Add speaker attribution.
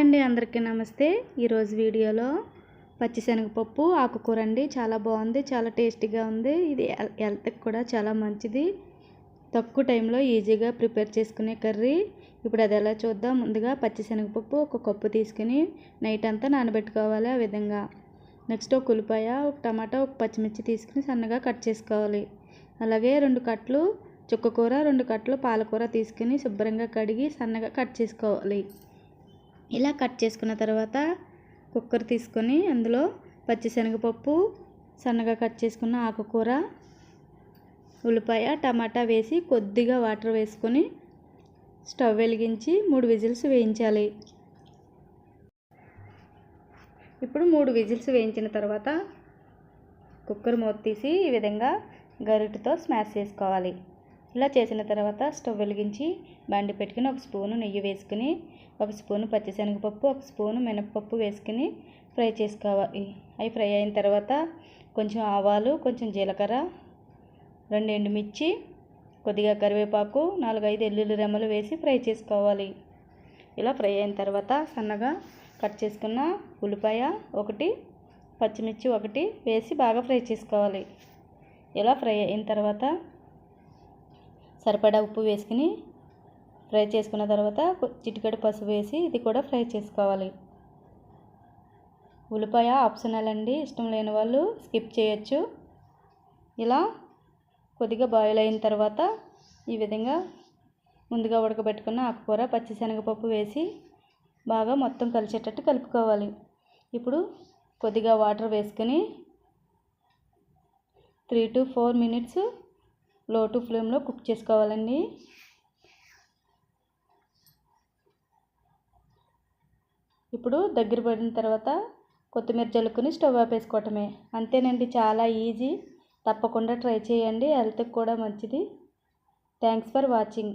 Speaker 1: అండి అందరికీ నమస్తే. ఈరోజు వీడియోలో పచ్చిశనగపప్పు ఆకుకూర అండి చాలా బాగుంది చాలా టేస్టీగా ఉంది. ఇది హెల్త్కి కూడా చాలా మంచిది. తక్కువ టైంలో ఈజీగా ప్రిపేర్ చేసుకునే కర్రీ. ఇప్పుడు అది ఎలా చూద్దాం. ముందుగా పచ్చిశనగపప్పు ఒక కప్పు తీసుకుని నైట్ అంతా నానబెట్టుకోవాలి ఆ విధంగా. నెక్స్ట్ ఒక ఉల్లిపాయ ఒక టమాటా ఒక పచ్చిమిర్చి తీసుకుని సన్నగా కట్ చేసుకోవాలి. అలాగే రెండు కట్లు చుక్కకూర రెండు కట్లు పాలకూర తీసుకుని శుభ్రంగా కడిగి సన్నగా కట్ చేసుకోవాలి. ఇలా కట్ చేసుకున్న తర్వాత కుక్కర్ తీసుకొని అందులో పచ్చిశనగపప్పు సన్నగా కట్ చేసుకున్న ఆకుకూర ఉల్లిపాయ టమాటా వేసి కొద్దిగా వాటర్ వేసుకొని స్టవ్ వెలిగించి మూడు విజిల్స్ వేయించాలి. ఇప్పుడు మూడు విజిల్స్ వేయించిన తర్వాత కుక్కర్ మూత తీసి ఈ విధంగా గరిటతో స్మాష్ చేసుకోవాలి. ఇలా చేసిన తర్వాత స్టవ్ వెలిగించి బండి పెట్టుకుని ఒక స్పూను నెయ్యి వేసుకుని ఒక స్పూను పచ్చిశనగపప్పు ఒక స్పూను మినపప్పు వేసుకుని ఫ్రై చేసుకోవాలి అవి ఫ్రై అయిన తర్వాత కొంచెం ఆవాలు కొంచెం జీలకర్ర రెండు ఎండుమిర్చి కొద్దిగా కరివేపాకు నాలుగైదు ఎల్లుల్లి రెమ్మలు వేసి ఫ్రై చేసుకోవాలి. ఇలా ఫ్రై అయిన తర్వాత సన్నగా కట్ చేసుకున్న ఉల్లిపాయ ఒకటి పచ్చిమిర్చి ఒకటి వేసి బాగా ఫ్రై చేసుకోవాలి. ఇలా ఫ్రై అయిన తర్వాత సరిపడా ఉప్పు వేసుకుని ఫ్రై చేసుకున్న తర్వాత కొ- చిటికెడు పసుపు వేసి ఇది కూడా ఫ్రై చేసుకోవాలి. ఉల్లిపాయ ఆప్షనల్ అండి. ఇష్టం లేని వాళ్ళు స్కిప్ చేయొచ్చు. ఇలా కొద్దిగా బాయిల్ అయిన తర్వాత ఈ విధంగా ముందుగా ఉడకబెట్టుకున్న ఆకుకూర పచ్చిశనగపప్పు వేసి బాగా మొత్తం కలిసేటట్టు కలుపుకోవాలి. ఇప్పుడు కొద్దిగా వాటర్ వేసుకుని త్రీ టు ఫోర్ మినిట్స్ లో టు ఫ్లేమ్లో కుక్ చేసుకోవాలండి. ఇప్పుడు దగ్గర పడిన తర్వాత కొత్తిమీర జల్లుకుని స్టవ్ ఆపేసుకోవటమే. అంతేనండి చాలా ఈజీ. తప్పకుండా ట్రై చేయండి హెల్త్కి కూడా మంచిది. Thanks for watching.